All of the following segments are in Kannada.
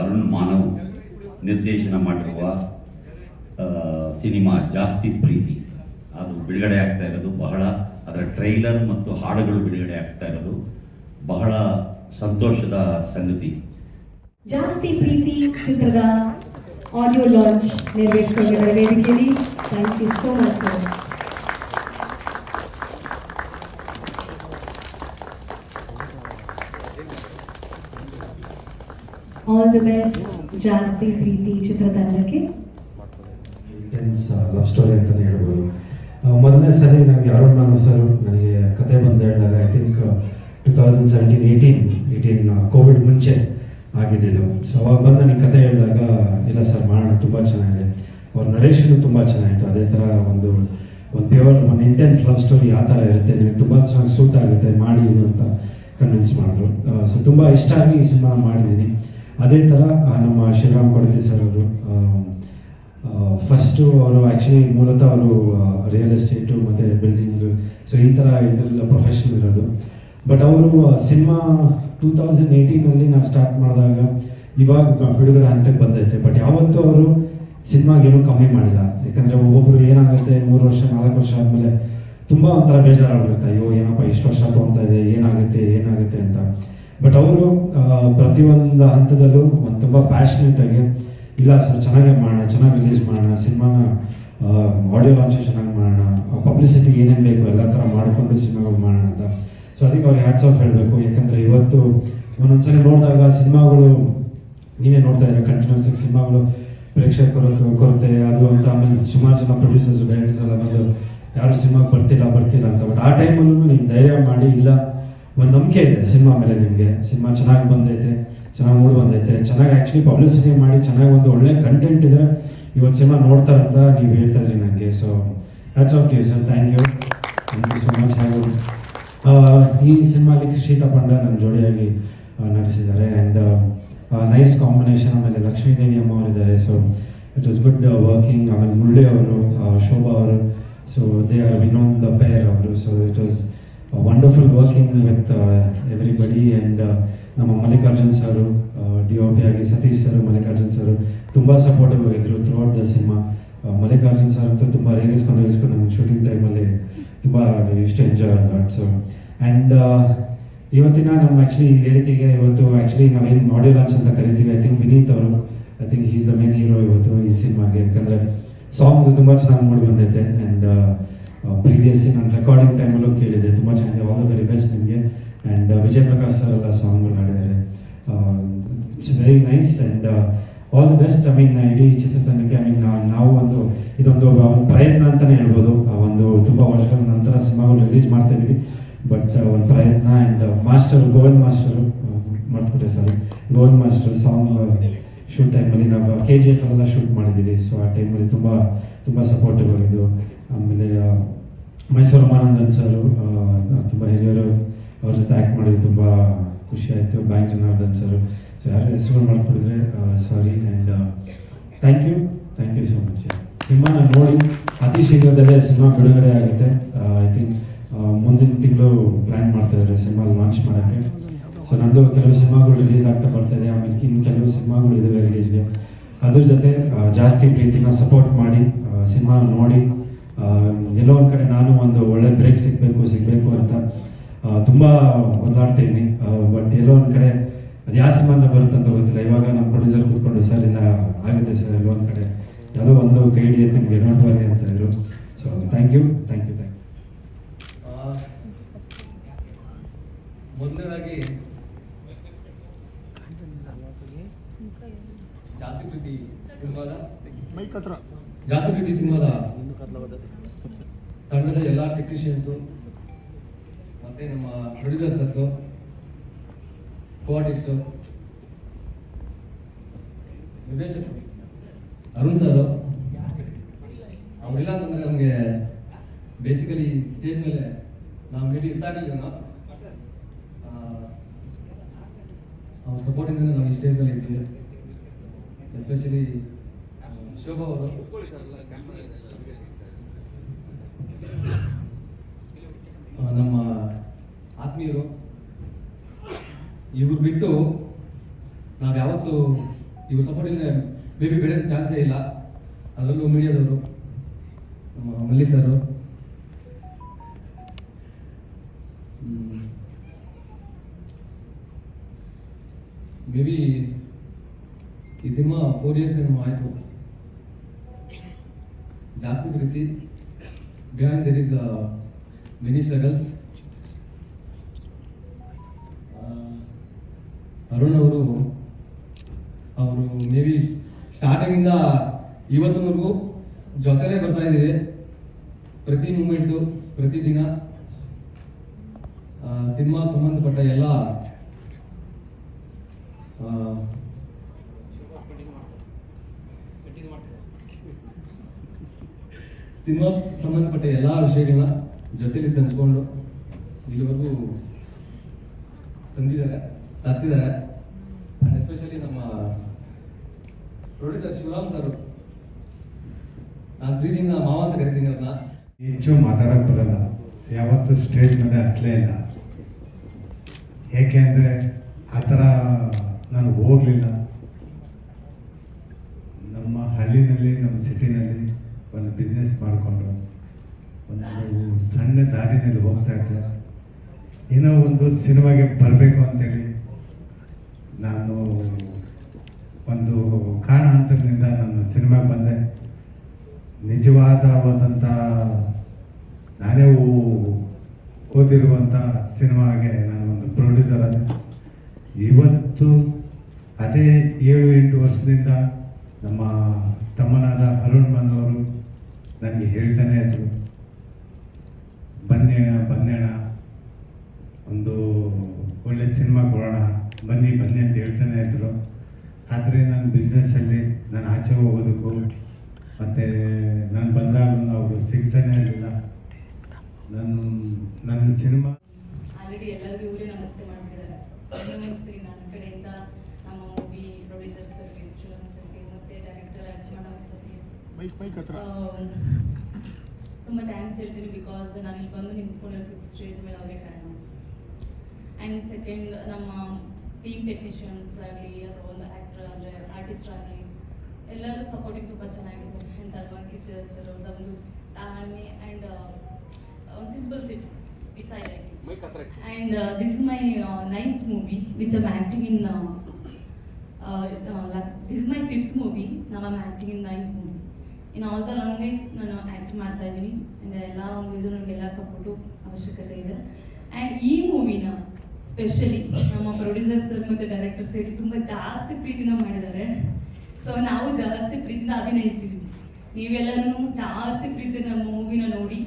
ಅರುಣ್ ಮಾನವ್ ನಿರ್ದೇಶನ ಮಾಡಿರುವ ಸಿನಿಮಾ ಜಾಸ್ತಿ ಪ್ರೀತಿ. ಅದು ಬಿಡುಗಡೆ ಆಗ್ತಾ ಇರೋದು ಬಹಳ, ಅದರ ಟ್ರೈಲರ್ ಮತ್ತು ಹಾಡುಗಳು ಬಿಡುಗಡೆ ಆಗ್ತಾ ಇರೋದು ಬಹಳ ಸಂತೋಷದ ಸಂಗತಿ. ಜಾಸ್ತಿ ಪ್ರೀತಿ ಚಿತ್ರದ ಆಡಿಯೋ ಲಾಂಚ್ ನೆರವೇರಿಸಿಕೊಂಡಿದ್ದಾರೆ ವೇದಿಕೆಯಲ್ಲಿ thank you so much all the best ಜಾಸ್ತಿ ಪ್ರೀತಿ ಚಿತ್ರತಂಡಕ್ಕೆ ಲವ್ ಸ್ಟೋರಿ ಅಂತಲೇ ಹೇಳ್ಬೋದು. ಮೊದಲನೇ ಸರಿ ನನಗೆ ಅರುಣ್ ನಾನು ಸರ್ ನನಗೆ ಕತೆ ಬಂದು ಹೇಳಿದಾಗ I think two thousand seventeen eighteen eighteen Covid ಮುಂಚೆ ಆಗಿದ್ದಿದ್ದು. ಸೊ ಅವಾಗ ಬಂದು ನನಗೆ ಕತೆ ಹೇಳಿದಾಗ, ಇಲ್ಲ ಸರ್, ಮಾಡೋಣ, ತುಂಬ ಚೆನ್ನಾಗಿದೆ. ಅವ್ರ ನರೇಶನು ತುಂಬ ಚೆನ್ನಾಗಿತ್ತು. ಅದೇ ಥರ ಒಂದು ಒಂದು ಪ್ಯೂರ್ ಒಂದು ಇಂಟೆನ್ಸ್ ಲವ್ ಸ್ಟೋರಿ ಆ ಥರ ಇರುತ್ತೆ. ನಿಮಗೆ ತುಂಬ ಚೆನ್ನಾಗಿ ಸೂಟ್ ಆಗುತ್ತೆ, ಮಾಡಿ ಅಂತ ಕನ್ವಿನ್ಸ್ ಮಾಡಿದ್ರು. ಸೊ ತುಂಬ ಇಷ್ಟ ಆಗಿ ಈ ಸಿನಿಮಾ ಮಾಡಿದ್ದೀನಿ. ಅದೇ ಥರ ನಮ್ಮ ಶಿವರಾಮ್ ಕೊಡತಿ ಸರ್ ಅವರು ಫಸ್ಟು ಅವರು ಆ್ಯಕ್ಚುಲಿ ಮೂಲತಃ ಅವರು ರಿಯಲ್ ಎಸ್ಟೇಟು ಮತ್ತು ಬಿಲ್ಡಿಂಗ್ಸು ಸೊ ಈ ಥರ ಇದೆಲ್ಲ ಪ್ರೊಫೆಷನ್ ಇರೋದು. ಬಟ್ ಅವರು ಸಿನಿಮಾ ಟೂ ತೌಸಂಡ್ ಏಯ್ಟೀನಲ್ಲಿ ನಾವು ಸ್ಟಾರ್ಟ್ ಮಾಡಿದಾಗ ಇವಾಗ ಬಿಡುಗಡೆ ಹಂತಕ್ಕೆ ಬಂದೈತೆ. ಬಟ್ ಯಾವತ್ತೂ ಅವರು ಸಿನಿಮಾಗೇನು ಕಮ್ಮಿ ಮಾಡಿಲ್ಲ. ಯಾಕಂದರೆ ಒಬ್ಬೊಬ್ಬರು ಏನಾಗುತ್ತೆ, ಮೂರು ವರ್ಷ, ನಾಲ್ಕು ವರ್ಷ ಆದಮೇಲೆ ತುಂಬ ಒಂಥರ ಬೇಜಾರಾಗ್ಬಿಡುತ್ತೆ. ಅಯ್ಯೋ, ಏನಪ್ಪ ಇಷ್ಟು ವರ್ಷ ತೊಗೊತಾ ಇದೆ, ಏನಾಗುತ್ತೆ ಏನಾಗುತ್ತೆ ಅಂತ. ಬಟ್ ಅವರು ಪ್ರತಿಯೊಂದು ಹಂತದಲ್ಲೂ ಒಂದು ತುಂಬ ಪ್ಯಾಷನೇಟ್ ಆಗಿ, ಇಲ್ಲ, ಸರ್, ಚೆನ್ನಾಗೇ ಮಾಡೋಣ, ಚೆನ್ನಾಗಿ ರಿಲೀಸ್ ಮಾಡೋಣ, ಸಿನಿಮಾನ ಆಡಿಯೋ ಲಾಂಚ್ ಚೆನ್ನಾಗಿ ಮಾಡೋಣ ಪಬ್ಲಿಸಿಟಿ ಏನೇನು ಬೇಕು, ಎಲ್ಲ ಥರ ಮಾಡಿಕೊಂಡು ಸಿನಿಮಾಗಳು ಮಾಡೋಣ ಅಂತ. ಸೊ ಅದಕ್ಕೆ ಅವ್ರಿಗೆ ಹ್ಯಾಚ್ ಆಫ್ ಹೇಳಬೇಕು. ಯಾಕಂದರೆ ಇವತ್ತು ಒಂದೊಂದ್ಸರಿ ನೋಡಿದಾಗ ಸಿನಿಮಾಗಳು, ನೀವೇ ನೋಡ್ತಾ ಇದ್ದೀರಾ ಕಂಟಿನ್ಯೂಸ್ ಆಗಿ ಸಿನಿಮಾಗಳು ಪ್ರೇಕ್ಷಕರ ಕೊರತೆ, ಅದು ಅಂತ, ಆಮೇಲೆ ಸುಮಾರು ಜನ ಪ್ರೊಡ್ಯೂಸರ್ಸ್ ಡೈರೆಕ್ಟರ್ಸ್ ಎಲ್ಲ ಬಂದು, ಯಾರು ಸಿನಿಮಾಗೆ ಬರ್ತಿಲ್ಲ ಬರ್ತಿಲ್ಲ ಅಂತ. ಬಟ್ ಆ ಟೈಮಲ್ಲೂ ನೀನು ಧೈರ್ಯ ಮಾಡಿ, ಇಲ್ಲ ಒಂದು ನಂಬಿಕೆ ಇದೆ, ಸಿನಿಮಾ ಮೇಲೆ ನಿಮಗೆ. ಸಿನಿಮಾ ಚೆನ್ನಾಗಿ ಬಂದೈತೆ, ಚೆನ್ನಾಗಿ ಮೂಡ್ ಬಂದೈತೆ, ಚೆನ್ನಾಗಿ ಆ್ಯಕ್ಚುಲಿ ಪಬ್ಲಿಸಿಟಿ ಮಾಡಿ, ಚೆನ್ನಾಗಿ ಒಂದು ಒಳ್ಳೆ ಕಂಟೆಂಟ್ ಇದ್ರೆ ಇವತ್ತು ಸಿನಿಮಾ ನೋಡ್ತಾರಂತ ನೀವು ಹೇಳ್ತಾ ಇದ್ರಿ ನನಗೆ so hats off you sir thank you thank you so much ಹಾಗೂ ಈ ಸಿನಿಮಾಲಿ ಕೃಷಿತಾ ಪಂಡ ನನ್ನ ಜೋಡಿಯಾಗಿ ನಟಿಸಿದ್ದಾರೆ. ಆ್ಯಂಡ್ ನೈಸ್ ಕಾಂಬಿನೇಷನ್ ಆಮೇಲೆ ಲಕ್ಷ್ಮೀದೇವಿ ಅಮ್ಮ ಅವರಿದ್ದಾರೆ so it is good working ಆಮೇಲೆ ಮುಳ್ಳೆ ಅವರು ಶೋಭಾ ಅವರು. So they are Vinod the pair ಅವರು. So it was wonderful working with everybody and ನಮ್ಮ Mallikarjun sir D O P ಆಗಿ ಸತೀಶ್ ಸರ್, ಮಲ್ಲಿಕಾರ್ಜುನ್ ಸರ್ ತುಂಬ supportive throughout the cinema Mallikarjun sir ಅಂತೂ ತುಂಬ ರೇಗಿಸ್ಕೊಂಡು ರೇಗಿಸ್ಕೊಂಡು ನಮ್ಮ ಶೂಟಿಂಗ್ ಟೈಮಲ್ಲಿ ತುಂಬ ಇಷ್ಟು ಎಂಜಾಯ್ ಸೊ ಆ್ಯಂಡ್ ಇವತ್ತಿನ ನಮ್ಮ ಆ್ಯಕ್ಚುಲಿ ವೇದಿಕೆಗೆ ಇವತ್ತು ಆ್ಯಕ್ಚುಲಿ ನಾವೇನು ಮಾಡ್ಯೂ ಲಾಂಚ್ ಅಂತ ಕರಿತೀವಿ. ಐ ಥಿಂಕ್ ವಿನೀತ್ ಅವರು I think is the main hero ಇವತ್ತು ಈ ಸಿನಿಮಾಗೆ ಯಾಕಂದರೆ ಸಾಂಗ್ಸ್ ತುಂಬ ಚೆನ್ನಾಗಿ ಮೂಡಿ ಬಂದೈತೆ. ಆ್ಯಂಡ್ ಪ್ರೀವಿಯಸ್ ನಾನು ರೆಕಾರ್ಡಿಂಗ್ ಟೈಮಲ್ಲೂ ಕೇಳಿದೆ. ತುಂಬ ಚೆನ್ನಾಗಿದೆ. ಆಲ್ ದ ವೆರಿ ಬೆಸ್ಟ್ ನಿಮಗೆ. ಆ್ಯಂಡ್ ವಿಜಯ್ ಪ್ರಕಾಶ್ ಸರ್ ಎಲ್ಲ ಸಾಂಗ್ಗಳು ಹಾಡಿದ್ದಾರೆ. It's very nice and all the best I mean ಇಡೀ ಚಿತ್ರತಂಡಕ್ಕೆ ಐ ಮೀನ್ ನಾವು ಒಂದು, ಇದೊಂದು ಪ್ರಯತ್ನ ಅಂತಲೇ ಹೇಳ್ಬೋದು. ಆ, ಒಂದು ತುಂಬ ವರ್ಷಗಳ ನಂತರ ಸಿನಿಮಾಗಳು ರಿಲೀಸ್ ಮಾಡ್ತಾ ಇದೀವಿ. ಬಟ್ ಒಂದು ಪ್ರಯತ್ನ ಆ್ಯಂಡ್ ಮಾಸ್ಟರ್ ಗೋವಿಂದ್ ಮಾಸ್ಟರು ಮಾಡ್ಬಿಟ್ಟೆ sir Govind master song shoot ಟೈಮಲ್ಲಿ ನಾವು ಕೆ ಜಿ ಎಫ್ ಎಲ್ಲ ಶೂಟ್ ಮಾಡಿದ್ದೀವಿ. ಸೊ ಆ ಟೈಮಲ್ಲಿ ತುಂಬ ತುಂಬ ಸಪೋರ್ಟಿವ್ ಆಗಿದ್ದು. ಆಮೇಲೆ ಮೈಸೂರು ಮಾನಂದನ್ ಸರು ತುಂಬ ಹಿರಿಯರು ಅವ್ರ ಜೊತೆ ಆ್ಯಕ್ಟ್ ಮಾಡಿದ್ದು ತುಂಬ ಖುಷಿ ಆಯಿತು. ಬ್ಯಾಂಕ್ ಜನಾರ್ದನ್ ಸರ್, ಸೊ ಯಾರು ಹೆಸರು ಮಾಡ್ಕೊಂಡಿದ್ರೆ sorry and thank you thank you so much ಸಿನಿಮಾನ ನೋಡಿ, ಅತಿ ಶೀಘ್ರದಲ್ಲೇ ಸಿನಿಮಾ ಬಿಡುಗಡೆ ಆಗುತ್ತೆ. ಐ ಥಿಂಕ್ ಮುಂದಿನ ತಿಂಗಳು ಪ್ಲ್ಯಾನ್ ಮಾಡ್ತಾ ಇದ್ದಾರೆ ಸಿನಿಮಾ ಲಾಂಚ್ ಮಾಡೋಕ್ಕೆ. ಸೊ ನಂದು ಕೆಲವು ಸಿನಿಮಾಗಳು ರಿಲೀಸ್ ಆಗ್ತಾ ಬರ್ತಾ ಇದೆ. ಆಮೇಲೆ ಇನ್ನು ಕೆಲವು ಸಿನಿಮಾಗಳು ಇದಾವೆ ರಿಲೀಸ್ಗೆ ಅದ್ರ ಜೊತೆ ಜಾಸ್ತಿ ಪ್ರೀತಿನ ಸಪೋರ್ಟ್ ಮಾಡಿ ಸಿನಿಮಾ ನೋಡಿ ಎಲ್ಲೋ ಒಂದು ಕಡೆ ನಾನು ಒಂದು ಒಳ್ಳೆ ಬ್ರೇಕ್ ಸಿಗಬೇಕು ಸಿಗಬೇಕು ಅಂತ ತುಂಬ ಒದ್ದಾಡ್ತೀನಿ ಬಟ್ ಎಲ್ಲೋ ಒಂದು ಕಡೆ ಅದು ಯಾವ ಸಿಂಬಂಧ ಬರುತ್ತಂತ ಅಂತ ಗೊತ್ತಿಲ್ಲ. ಇವಾಗ ನಮ್ಮ ಪ್ರೊಡ್ಯೂಸರ್ ಕೂತ್ಕೊಂಡು ಸರ್ ಇಲ್ಲ ಆಗುತ್ತೆ ಸರ್ ಎಲ್ಲೋ ಒಂದು ಕಡೆ. ಯಾವುದೋ ಒಂದು ಕೈ ಹಿಡಿಯುತ್ತೆ ನಿಮಗೆ ಡೋಂಟ್ ವರಿ ಅಂತ ಇದ್ರು. So thank you thank you thank you ಮೊದಲನೇದಾಗಿ ಜಾಸ್ತಿ ಪ್ರೀತಿ ಸಿನಿಮಾದ? ಜಾಸ್ತಿ ಪ್ರೀತಿ ಸಿನಿಮಾದ ತಂಡದ ಎಲ್ಲ ಟೆಕ್ನಿಷಿಯನ್ಸು ಮತ್ತೆ ನಮ್ಮ ಪ್ರೊಡ್ಯೂಸರ್ಸು ಕೋಆರ್ಟಿಸ್ಟು ನಿರ್ದೇಶಕ ಅರುಣ್ ಸರ್ ಅವರಿಲ್ಲ ಅಂತಂದರೆ ನಮಗೆ ಬೇಸಿಕಲಿ ಸ್ಟೇಜ್ ಮೇಲೆ ನಾವು ಮೇಬಿ ಇರ್ತಾ ಇರಲಿಲ್ಲ ಅವ್ರ ಸಪೋರ್ಟಿಂದ ನಾವು ಈ ಸ್ಟೇಜ್ ಮೇಲೆ ಇದ್ದೀವಿ ಎಸ್ಪೆಷಲಿ ಶೋಭಾ ಅವರು ಆ, ನಮ್ಮ ಆತ್ಮೀಯರು ಇವ್ರು ಬಿಟ್ಟು ನಾವು ಯಾವತ್ತು ಇವ್ರ ಸಪೋರ್ಟ್ ಇಲ್ಲದೆ ಮೇ ಬಿ ಬೆಳೆಯೋದು ಚಾನ್ಸೇ ಇಲ್ಲ. ಅದರಲ್ಲೂ ಮೀಡಿಯಾದವರು, ನಮ್ಮ ಮಲ್ಲಿ ಸರು. ಮೇ ಬಿ ಈ ಸಿನಿಮಾ ಫೋರ್ ಇಯರ್ಸ್ ಏನೋ ಆಯಿತು. ಜಾಸ್ತಿ ಪ್ರೀತಿ. Behind there is many struggles Arun ಅವರು ಅವರು ಮೇ ಬಿ ಸ್ಟಾರ್ಟಿಂಗಿಂದ ಇವತ್ತಿನವರೆಗೂ ಜೊತೆಲೇ ಬರ್ತಾ ಇದ್ದೀವಿ. ಪ್ರತಿ ಮೂಮೆಂಟು, ಪ್ರತಿ ದಿನ ಸಿನಿಮಾಗೆ ಸಂಬಂಧಪಟ್ಟ ಎಲ್ಲ ಸಿನಿಮಾ ಸಂಬಂಧಪಟ್ಟ ಎಲ್ಲ ವಿಷಯಗಳನ್ನ ಜೊತೆಲಿ ತಂಚ್ಕೊಂಡು ಇಲ್ಲಿವರೆಗೂ ತಂದಿದ್ದಾರೆ, ತರಿಸಿದ್ದಾರೆ. ಎಸ್ಪೆಷಲಿ ನಮ್ಮ ಪ್ರೊಡ್ಯೂಸರ್ ಶಿವರಾಮ್ ಸರ್ ನಾನು ಪ್ರೀತಿಯಿಂದ ಮಾವ ಅಂತ ಕರಿತೀನಿ ಅವ್ರನ್ನ. ಹೆಚ್ಚು ಮಾತಾಡಕ್ ಬರಲ್ಲ. ಯಾವತ್ತೂ ಸ್ಟೇಜ್ ಮೇಲೆ ಹತ್ತಲೇ ಇಲ್ಲ. ಏಕೆ ಅಂದರೆ ಆ ಥರ ನಾನು ಹೋಗಲಿಲ್ಲ. ನಮ್ಮ ಹಳ್ಳಿನಲ್ಲಿ, ನಮ್ಮ ಸಿಟಿನಲ್ಲಿ ಒಂದು ಬಿಸ್ನೆಸ್ ಮಾಡಿಕೊಂಡು ಒಂದು ಸಣ್ಣ ದಾರಿನಲ್ಲಿ ಹೋಗ್ತಾ ಇದ್ದೆ. ಏನೋ ಒಂದು ಸಿನಿಮಾಗೆ ಬರಬೇಕು ಅಂತೇಳಿ ನಾನು ಒಂದು ಕಾರಣಾಂತರದಿಂದ ನಾನು ಸಿನಿಮಾಗೆ ಬಂದೆ. ನಿಜವಾದವಾದಂಥ ನಾನೇ ಓದಿರುವಂಥ ಸಿನಿಮಾಗೆ ನಾನು ಒಂದು ಪ್ರೊಡ್ಯೂಸರ್ ಅದೇ ಇವತ್ತು ಅದೇ ಏಳು ಎಂಟು ವರ್ಷದಿಂದ ನಮ್ಮ ತಮ್ಮನಾದ ಅರುಣ್ ಮನ್ನವರು ನನಗೆ ಹೇಳ್ತಾನೆ ಇದ್ರು ಬನ್ನೇಣ ಬನ್ನೇಣ ಒಂದು ಒಳ್ಳೆ ಸಿನಿಮಾ ಕೊಡೋಣ, ಬನ್ನಿ ಬನ್ನಿ ಅಂತ ಹೇಳ್ತಾನೆ ಇದ್ರು. ಆದರೆ ನನ್ನ ಬಿಸ್ನೆಸ್ಸಲ್ಲಿ ನಾನು ಆಚೆ ಹೋಗೋದಕ್ಕೂ ಮತ್ತು ನಾನು ಬಂದಾಗಲೂ ಅವರು ಸಿಗ್ತಾನೆ ಇರಲಿಲ್ಲ. ನಾನು ನನ್ನ ಸಿನಿಮಾ ಆಲ್ರೆಡಿ ಎಲ್ಲರಿಗೂ ಇವರೇ ನಮಸ್ತೆ ಮಾಡ್ತಿದ್ದಾರೆ ಸರಿ ನನ್ನ ಕಡೆಯಿಂದ ನಮ್ಮ ಮೂವಿ ಪ್ರೊಡ್ಯೂಸರ್ ಸರ್ಗೆ ಮತ್ತು ಡೈರೆಕ್ಟರ್ ಮೇಡಮ್ ಸರ್ಗೆ ತುಂಬ ಥ್ಯಾಂಕ್ಸ್ ಹೇಳ್ತೀನಿ ಬಿಕಾಸ್ ನಾನು ಇಲ್ಲಿ ಬಂದು ನಿಂತ್ಕೊಂಡಿರೋದಕ್ಕೆ ಸ್ಟೇಜ್ ಮೇಲೆ ಅವರೇ ಕಾರಣ. ಆ್ಯಂಡ್ ಸೆಕೆಂಡ್ ನಮ್ಮ ಟೀಮ್ ಟೆಕ್ನಿಷಿಯನ್ಸ್ ಆಗಲಿ ಅಥವಾ ಒಂದು ಆರ್ಟಿಸ್ಟ್ ಆಗಲಿ ಎಲ್ಲರೂ ಸಪೋರ್ಟಿಂಗ್ ತುಂಬ ಚೆನ್ನಾಗಿದೆ ಆ್ಯಂಡ್ ಧರ್ಮಗೀತೆ ಸರ್ ತಾಳ್ಮೆ and simple city which I like and this is my ninth movie which movie, acting in this in. Fifth movie. Now I'm acting in ninth movie. In all the language, ನಾನು ಆ್ಯಕ್ಟ್ ಮಾಡ್ತಾ ಇದ್ದೀನಿ ಆ್ಯಂಡ್ ಎಲ್ಲ ಲ್ಯಾಂಗ್ವೇಜು ನನಗೆ ಎಲ್ಲ ಸಪೋರ್ಟು ಅವಶ್ಯಕತೆ ಇದೆ ಆ್ಯಂಡ್ ಈ ಮೂವಿನ ಸ್ಪೆಷಲಿ ನಮ್ಮ ಪ್ರೊಡ್ಯೂಸರ್ ಸರ್ ಮತ್ತು ಡೈರೆಕ್ಟರ್ ಸೇರಿ ತುಂಬ ಜಾಸ್ತಿ ಪ್ರೀತಿನ ಮಾಡಿದ್ದಾರೆ. ಸೊ ನಾವು ಜಾಸ್ತಿ ಪ್ರೀತಿನ ಅಭಿನಯಿಸಿದ್ವಿ. ನೀವೆಲ್ಲರೂ ಜಾಸ್ತಿ ಪ್ರೀತಿ ನಮ್ಮ ಮೂವಿನ ನೋಡಿ.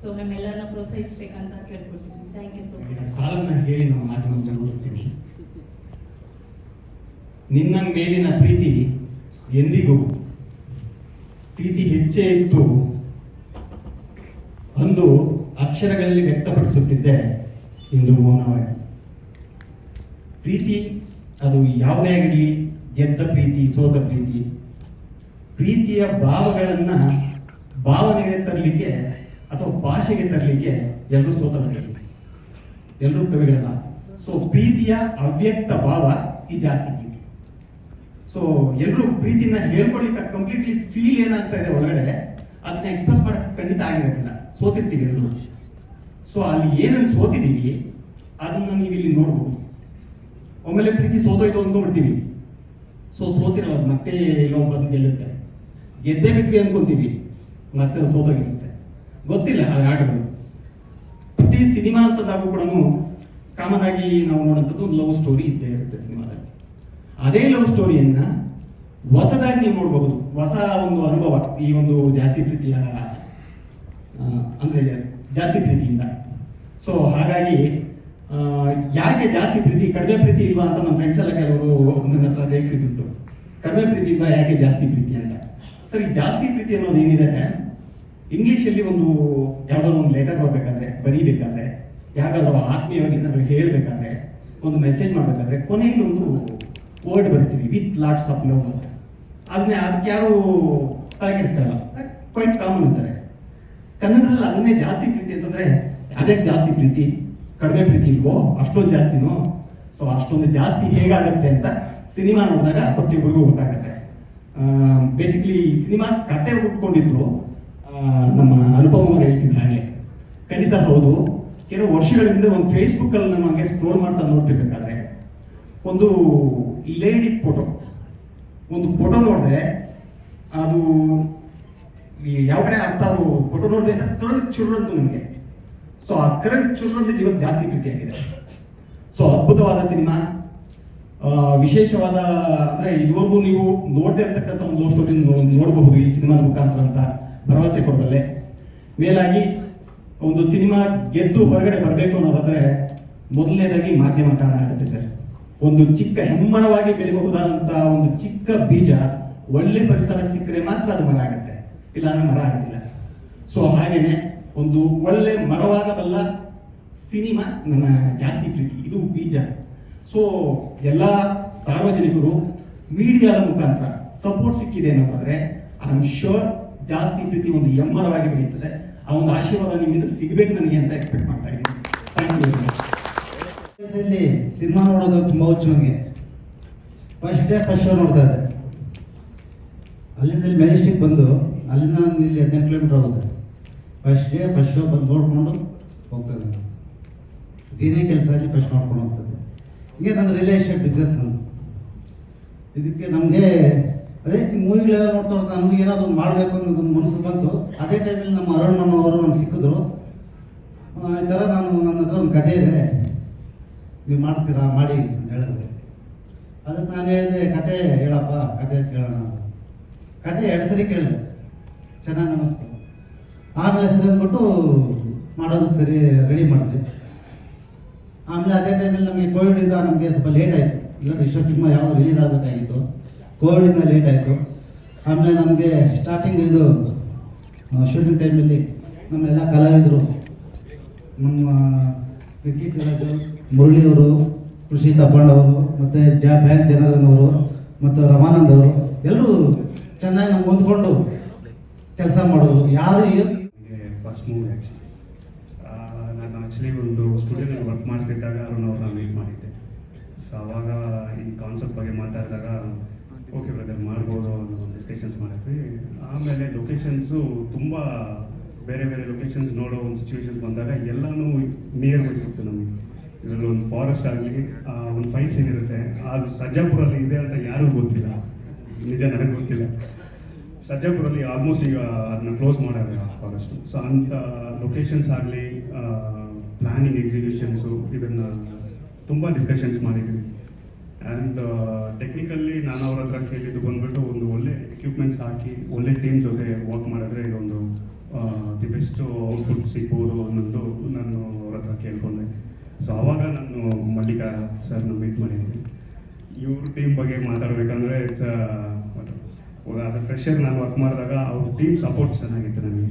ಸೊ ನಮ್ಮೆಲ್ಲರನ್ನ ಪ್ರೋತ್ಸಾಹಿಸಬೇಕಂತ ಕೇಳ್ಕೊಳ್ತೀನಿ ಥ್ಯಾಂಕ್ ಯು ಸೊ ಮಚ್ ಹೇಳಿ ನಮ್ಮ ನಿನ್ನ ಮೇಲಿನ ಪ್ರೀತಿ ಎಂದಿಗೂ, ಪ್ರೀತಿ ಹೆಚ್ಚೇ ಇತ್ತು ಅಂದು ಅಕ್ಷರಗಳಲ್ಲಿ ವ್ಯಕ್ತಪಡಿಸುತ್ತಿದ್ದೆ ಇಂದು ಮೌನವಾಗಿ. ಪ್ರೀತಿ, ಅದು ಯಾವುದೇ ಆಗಲಿ ಗೆದ್ದ ಪ್ರೀತಿ, ಸೋತ ಪ್ರೀತಿ. ಪ್ರೀತಿಯ ಭಾವಗಳನ್ನು ಭಾವನೆಗೆ ತರಲಿಕ್ಕೆ ಅಥವಾ ಭಾಷೆಗೆ ತರಲಿಕ್ಕೆ ಎಲ್ಲರೂ ಸೋತವರಿಲ್ಲ ಎಲ್ಲರೂ ಕವಿಗಳಲ್ಲ. ಸೊ ಪ್ರೀತಿಯ ಅವ್ಯಕ್ತ ಭಾವ ಈ ಜಾಸ್ತಿ ಪ್ರೀತಿ. ಸೊ ಎಲ್ಲರೂ ಪ್ರೀತಿನ ಹೇಳ್ಕೊಳ್ಳಿಕ್ಕೆ ಕಂಪ್ಲೀಟ್ಲಿ ಫೀಲ್ ಏನಾಗ್ತಾ ಇದೆ ಒಳಗಡೆ, ಅದನ್ನ ಎಕ್ಸ್ಪ್ರೆಸ್ ಮಾಡಕ್ಕೆ ಖಂಡಿತ ಆಗಿರೋದಿಲ್ಲ. ಸೋತಿರ್ತೀವಿ ಎಲ್ಲರೂ ಸೊ ಅಲ್ಲಿ ಏನನ್ನು ಸೋತಿದ್ದೀವಿ ಅದನ್ನ ನೀವು ಇಲ್ಲಿ ನೋಡ್ಬೋದು. ಒಮ್ಮೆಲೆ ಪ್ರೀತಿ ಸೋತೋಯ್ತು ಅಂದ್ಕೊಂಡ್ಬಿಡ್ತೀವಿ ಸೊ ಸೋತಿರಲ್ಲ ಮತ್ತೆ ಎಲ್ಲೋ ಬಂದು ಗೆಲ್ಲುತ್ತೆ. ಗೆದ್ದೇ ಬಿಟ್ವಿ ಅನ್ಕೊಂತೀವಿ ಮತ್ತೆ ಅದು ಸೋತೋಗಿರುತ್ತೆ. ಗೊತ್ತಿಲ್ಲ ಆ ಆಟಗಳು ಪ್ರತಿ ಸಿನಿಮಾ ಅಂತದಾಗ ಕೂಡ ಕಾಮನ್ ಆಗಿ ನಾವು ನೋಡುವಂಥದ್ದು ಒಂದು ಲವ್ ಸ್ಟೋರಿ ಇದ್ದೇ ಇರುತ್ತೆ ಸಿನಿಮಾದಲ್ಲಿ. ಅದೇ ಲವ್ ಸ್ಟೋರಿಯನ್ನ ಹೊಸದಾಗಿ ನೀವು ನೋಡಬಹುದು. ಹೊಸ ಒಂದು ಅನುಭವ, ಈ ಒಂದು ಜಾಸ್ತಿ ಪ್ರೀತಿಯ ಅಂದ್ರೆ ಜಾಸ್ತಿ ಪ್ರೀತಿಯಿಂದ. ಸೊ, ಹಾಗಾಗಿ ಯಾಕೆ ಜಾಸ್ತಿ ಪ್ರೀತಿ, ಕಡಿಮೆ ಪ್ರೀತಿ ಇಲ್ವಾ ಅಂತ ನಮ್ಮ ಫ್ರೆಂಡ್ಸ್ ಎಲ್ಲ ಕೆಲವರು ನನ್ನ ಹತ್ರ ರೇಗಿಸಿದುಂಟು ಕಡಿಮೆ ಪ್ರೀತಿ ಇಲ್ವಾ, ಯಾಕೆ ಜಾಸ್ತಿ ಪ್ರೀತಿ ಅಂತ. ಸರ್, ಜಾಸ್ತಿ ಪ್ರೀತಿ ಅನ್ನೋದು ಏನಿದೆ? ಇಂಗ್ಲೀಷಲ್ಲಿ ಒಂದು ಯಾವುದಾದ್ರು ಒಂದು ಲೆಟರ್ ಬರಬೇಕಾದ್ರೆ, ಬರೀಬೇಕಾದ್ರೆ, ಯಾವ್ದಾದ್ರು ಆತ್ಮೀಯವಾಗಿ ಏನಾದ್ರು ಹೇಳಬೇಕಾದ್ರೆ, ಒಂದು ಮೆಸೇಜ್ ಮಾಡಬೇಕಾದ್ರೆ, ಕೊನೆಯಲ್ಲಿ ಒಂದು ವರ್ಡ್ ಬರೀತೀವಿ ವಿತ್ ಲಾಟ್ಸ್ ಆಫ್ ಲವ್ ಅಂತ. ಅದನ್ನೇ ಅದಕ್ಕೆ ಯಾರು ತಲೆ ಕ್ವೈಟ್ ಕಾಮನ್ ಅಂತಾರೆ. ಕನ್ನಡದಲ್ಲಿ ಅದನ್ನೇ ಜಾಸ್ತಿ ಪ್ರೀತಿ ಅಂತಂದ್ರೆ ಅದೇ ಜಾಸ್ತಿ ಪ್ರೀತಿ? ಕಡಿಮೆ ಪ್ರೀತಿ ಇಲ್ವೋ? ಅಷ್ಟೊಂದು ಜಾಸ್ತಿನೋ ಸೊ ಅಷ್ಟೊಂದು ಜಾಸ್ತಿ ಹೇಗಾಗತ್ತೆ ಅಂತ ಸಿನಿಮಾ ನೋಡಿದಾಗ ಪ್ರತಿಯೊಬ್ಬರಿಗೂ ಗೊತ್ತಾಗುತ್ತೆ. ಬೇಸಿಕಲಿ ಈ ಸಿನಿಮಾ ಕತೆ ಹುಟ್ಕೊಂಡಿದ್ದು ನಮ್ಮ ಅನುಪಮ ಅವರು ಹೇಳ್ತಿದ್ರು ಹಾಗೆ. ಖಂಡಿತ ಹೌದು. ಕೆಲವು ವರ್ಷಗಳಿಂದ ಒಂದು ಫೇಸ್ಬುಕ್ ಅಲ್ಲಿ ನಾನು ಹಾಗೆ ಸ್ಕ್ರೋಲ್ ಮಾಡ್ತಾ ನೋಡ್ತಿರ್ಬೇಕಾದ್ರೆ, ಒಂದು ಲೇಡಿ ಫೋಟೋ ಒಂದು ಫೋಟೋ ನೋಡಿದೆ, ಅದು ಯಾವ ಕಡೆ ಅದು ಫೋಟೋ ನೋಡಿದೆ ಅಂತ ಕರಳು ಚುರ್ರಂತು ನನಗೆ ಸೊ ಆ ಕರಡ್ ಇವತ್ತು ಜಾಸ್ತಿ ಪ್ರೀತಿಯಾಗಿದೆ ಸೊ ಅದ್ಭುತವಾದ ಸಿನಿಮಾ. ವಿಶೇಷವಾದ, ಅಂದ್ರೆ ಇದುವರೆಗೂ ನೀವು ನೋಡದೆ ಇರತಕ್ಕಂಥ ಒಂದು ಲವ್ ಸ್ಟೋರಿ ನೋಡಬಹುದು ಈ ಸಿನಿಮಾದ ಮುಖಾಂತರ ಅಂತ ಭರವಸೆ ಕೊಡಬಲ್ಲೆ ಮೇಲಾಗಿ, ಒಂದು ಸಿನಿಮಾ ಗೆದ್ದು ಹೊರಗಡೆ ಬರಬೇಕು ಅನ್ನೋದಾದ್ರೆ ಮೊದಲನೇದಾಗಿ ಮಾಧ್ಯಮ ಕಾರಣ ಆಗುತ್ತೆ ಸರ್. ಒಂದು ಚಿಕ್ಕ ಹೆಮ್ಮನವಾಗಿ ಬೆಳಿಬಹುದಾದಂತ ಒಂದು ಚಿಕ್ಕ ಬೀಜ ಒಳ್ಳೆ ಪರಿಸರ ಸಿಕ್ಕರೆ ಮಾತ್ರ ಅದು ಮರ ಆಗುತ್ತೆ. ಇಲ್ಲಾಂದ್ರೆ ಮರ ಆಗೋದಿಲ್ಲ. ಸೊ ಹಾಗೇನೆ ಒಂದು ಒಳ್ಳೆ ಮರವಾಗಬಲ್ಲ ಸಿನಿಮಾ ನನ್ನ ಜಾಸ್ತಿ ಪ್ರೀತಿ. ಇದು ಬೀಜ. ಸೊ ಎಲ್ಲ ಸಾರ್ವಜನಿಕರು, ಮೀಡಿಯಾದ ಮುಖಾಂತರ ಸಪೋರ್ಟ್ ಸಿಕ್ಕಿದೆ ಅನ್ನೋದಾದ್ರೆ ಐ ಆಮ್ ಶೋರ್ ಜಾಸ್ತಿ ಪ್ರೀತಿ ಒಂದು ಎಮ್ಮರವಾಗಿ ಬೆಳೆಯುತ್ತದೆ. ಆ ಒಂದು ಆಶೀರ್ವಾದ ನಿಮ್ಮಿಂದ ಸಿಗಬೇಕು ನನಗೆ ಅಂತ ಎಕ್ಸ್ಪೆಕ್ಟ್ ಮಾಡ್ತಾ ಇದ್ದೀನಿ. ಥ್ಯಾಂಕ್ ಯು ಸಿನಿಮಾ ನೋಡೋದು ತುಂಬ ಹುಚ್ಚು ನನಗೆ ಫಸ್ಟ್ ಡೇ ಫಸ್ಟ್ ಶೋ ನೋಡ್ತಾ ಇದ್ದೆ. ಅಲ್ಲಿಂದ ಮೆಜೆಸ್ಟಿಕ್ ಬಂದು, ಅಲ್ಲಿಂದ ಇಲ್ಲಿ ಹದಿನೆಂಟು ಕಿಲೋಮೀಟರ್ ಹೋಗುತ್ತೆ ಫಸ್ಟ್ ಡೇ ಫಸ್ಟ್ ಶೋ ಬಂದು ನೋಡಿಕೊಂಡು ಹೋಗ್ತದೆ. ಇದೇನೇ ಕೆಲಸ ಅಲ್ಲಿ ಫಸ್ಟ್ ನೋಡ್ಕೊಂಡು ಹೋಗ್ತದೆ. ಹಿಂಗೆ ನನ್ನ ರಿಲೇಷನ್ ಬಿಸ್ನೆಸ್ ನಂದು ಇದಕ್ಕೆ ನಮಗೆ, ಅದೇ ಮೂವಿಗಳೆಲ್ಲ ನೋಡ್ತಾ ಹೋದ್ರೆ ನಮ್ಗೆ ಏನಾದರೂ ಮಾಡಬೇಕು ಅನ್ನೋದು ಮನಸ್ಸು ಬಂತು. ಅದೇ ಟೈಮಲ್ಲಿ ನಮ್ಮ ಅರುಣ್ ಅವರು ನಮ್ಗೆ ಸಿಕ್ಕಿದ್ರು. ಈ ಥರ ನಾನು ನನ್ನ ಹತ್ರ ಒಂದು ಕಥೆ ಇದೆ. ನೀವು ಮಾಡ್ತೀರಾ, ಮಾಡಿ ಅಂತ ಹೇಳಿದ್ರು. ಅದಕ್ಕೆ ನಾನು ಹೇಳಿದೆ, ಕತೆ ಹೇಳಪ್ಪ, ಕತೆ ಕೇಳೋಣ. ಕತೆ ಎರಡು ಸರಿ ಕೇಳಿದೆ. ಚೆನ್ನಾಗಿ ಅನ್ನಿಸ್ತು ಆಮೇಲೆ ಸರಿ ಅಂದ್ಬಿಟ್ಟು ಮಾಡೋದಕ್ಕೆ ಸರಿ ರೆಡಿ ಮಾಡಿದೆ. ಆಮೇಲೆ ಅದೇ ಟೈಮಲ್ಲಿ ನಮಗೆ ಕೋವಿಡಿಂದ ನಮಗೆ ಸ್ವಲ್ಪ ಲೇಟ್ ಆಯಿತು. ಇಲ್ಲಾಂದ್ರೆ ಇಷ್ಟು ಸಿನಿಮಾ ಯಾವ ರಿಲೀಸ್ ಆಗಬೇಕಾಗಿತ್ತು. ಕೋವಿಡಿಂದ ಲೇಟ್ ಆಯಿತು. ಆಮೇಲೆ ನಮಗೆ ಸ್ಟಾರ್ಟಿಂಗ್ ಇದು ಶೂಟಿಂಗ್ ಟೈಮಲ್ಲಿ ನಮ್ಮೆಲ್ಲ ಕಲಾವಿದರು. ನಮ್ಮ ವಿಕಿ ಕಲಾವಿದರು ಮುರಳಿಯವರು ಕೃಷಿ ತಪ್ಪಾಂಡವರು ಮತ್ತು ಜ, ಬ್ಯಾಂಕ್ ಜನಾರ್ದನ್ ಅವರು, ಮತ್ತು ರಮಾನಂದ್ ಅವರು, ಎಲ್ಲರೂ ಚೆನ್ನಾಗಿ ನಮ್ಗೆ ಹೊಂದ್ಕೊಂಡು ಕೆಲಸ ಮಾಡೋದು ಯಾರು ಏನು ಫಸ್ಟ್ ಮೂವಿ ಆ್ಯಕ್ಚುಲಿ ನಾನು ಆ್ಯಕ್ಚುಲಿ ಒಂದು ಸ್ಟುಡಿಯೋದಲ್ಲಿ ವರ್ಕ್ ಮಾಡ್ತಿದ್ದಾಗ ಅರುಣ್ ಅವ್ರನ್ನ ಮೀಟ್ ಮಾಡಿದ್ದೆ. ಸೊ ಅವಾಗ ಈ ಕಾನ್ಸೆಪ್ಟ್ ಬಗ್ಗೆ ಮಾತಾಡಿದಾಗ ಓಕೆ ಬ್ರದರ್ ಮಾಡ್ಬೋದು ಅನ್ನೋ ಡಿಸ್ಕಷನ್ಸ್ ಮಾಡಿದ್ವಿ. ಆಮೇಲೆ ಲೊಕೇಶನ್ಸು ತುಂಬ ಬೇರೆ ಬೇರೆ ಲೊಕೇಶನ್ಸ್ ನೋಡೋ ಒಂದು ಸಿಚುವೇಶನ್ಸ್ ಬಂದಾಗ ಎಲ್ಲನೂ ನಿಯರ್ ಬೈ ಸಿಕ್ತು ನಮಗೆ. ಇದರಲ್ಲಿ ಒಂದು ಫಾರೆಸ್ಟ್ ಆಗಲಿ ಒಂದು ಫೈಟ್ ಸೀನ್ ಇರುತ್ತೆ. ಅದು ಸಜ್ಜಾಪುರಲ್ಲಿ ಇದೆ ಅಂತ ಯಾರಿಗೂ ಗೊತ್ತಿಲ್ಲ. ನಿಜ ನನಗೆ ಗೊತ್ತಿಲ್ಲ. ಸರ್ಜಾಪುರಲ್ಲಿ ಆಲ್ಮೋಸ್ಟ್ ಈಗ ಅದನ್ನ ಕ್ಲೋಸ್ ಮಾಡಾರೆ ಫಾರೆಸ್ಟ್ ಸೊ ಅಂಥ ಲೊಕೇಶನ್ಸ್ ಆಗಲಿ ಪ್ಲಾನಿಂಗ್ ಎಕ್ಸಿಕ್ಯೂಷನ್ಸು ಇದನ್ನ ತುಂಬ ಡಿಸ್ಕಷನ್ಸ್ ಮಾಡಿದ್ವಿ ಆ್ಯಂಡ್ ಟೆಕ್ನಿಕಲ್ಲಿ ನಾನು ಅವ್ರ ಹತ್ರ ಕೇಳಿದ್ದು ಬಂದ್ಬಿಟ್ಟು ಒಂದು ಒಳ್ಳೆ ಎಕ್ವಿಪ್ಮೆಂಟ್ಸ್ ಹಾಕಿ, ಒಳ್ಳೆ ಟೀಮ್ ಜೊತೆ ವರ್ಕ್ ಮಾಡಿದ್ರೆ ಇದೊಂದು ದಿ ಬೆಸ್ಟ್ ಔಟ್ಪುಟ್ ಸಿಗ್ಬೋದು ಅನ್ನೋದು ನಾನು ಅವ್ರ ಹತ್ರ ಕೇಳ್ಕೊಂಡೆ. ಸೊ ಆವಾಗ ನಾನು ಮಲ್ಲಿಕಾ ಸರ್ನ ಮೀಟ್ ಮಾಡಿದ್ದೀನಿ. ಇವ್ರ ಟೀಮ್ ಬಗ್ಗೆ ಮಾತಾಡಬೇಕಂದ್ರೆ ಇಟ್ಸ್ ಆಸ್ ಎ ಫ್ರೆಶರ್ ನಾನು ವರ್ಕ್ ಮಾಡಿದಾಗ ಅವ್ರ ಟೀಮ್ ಸಪೋರ್ಟ್ ಚೆನ್ನಾಗಿತ್ತು ನನಗೆ.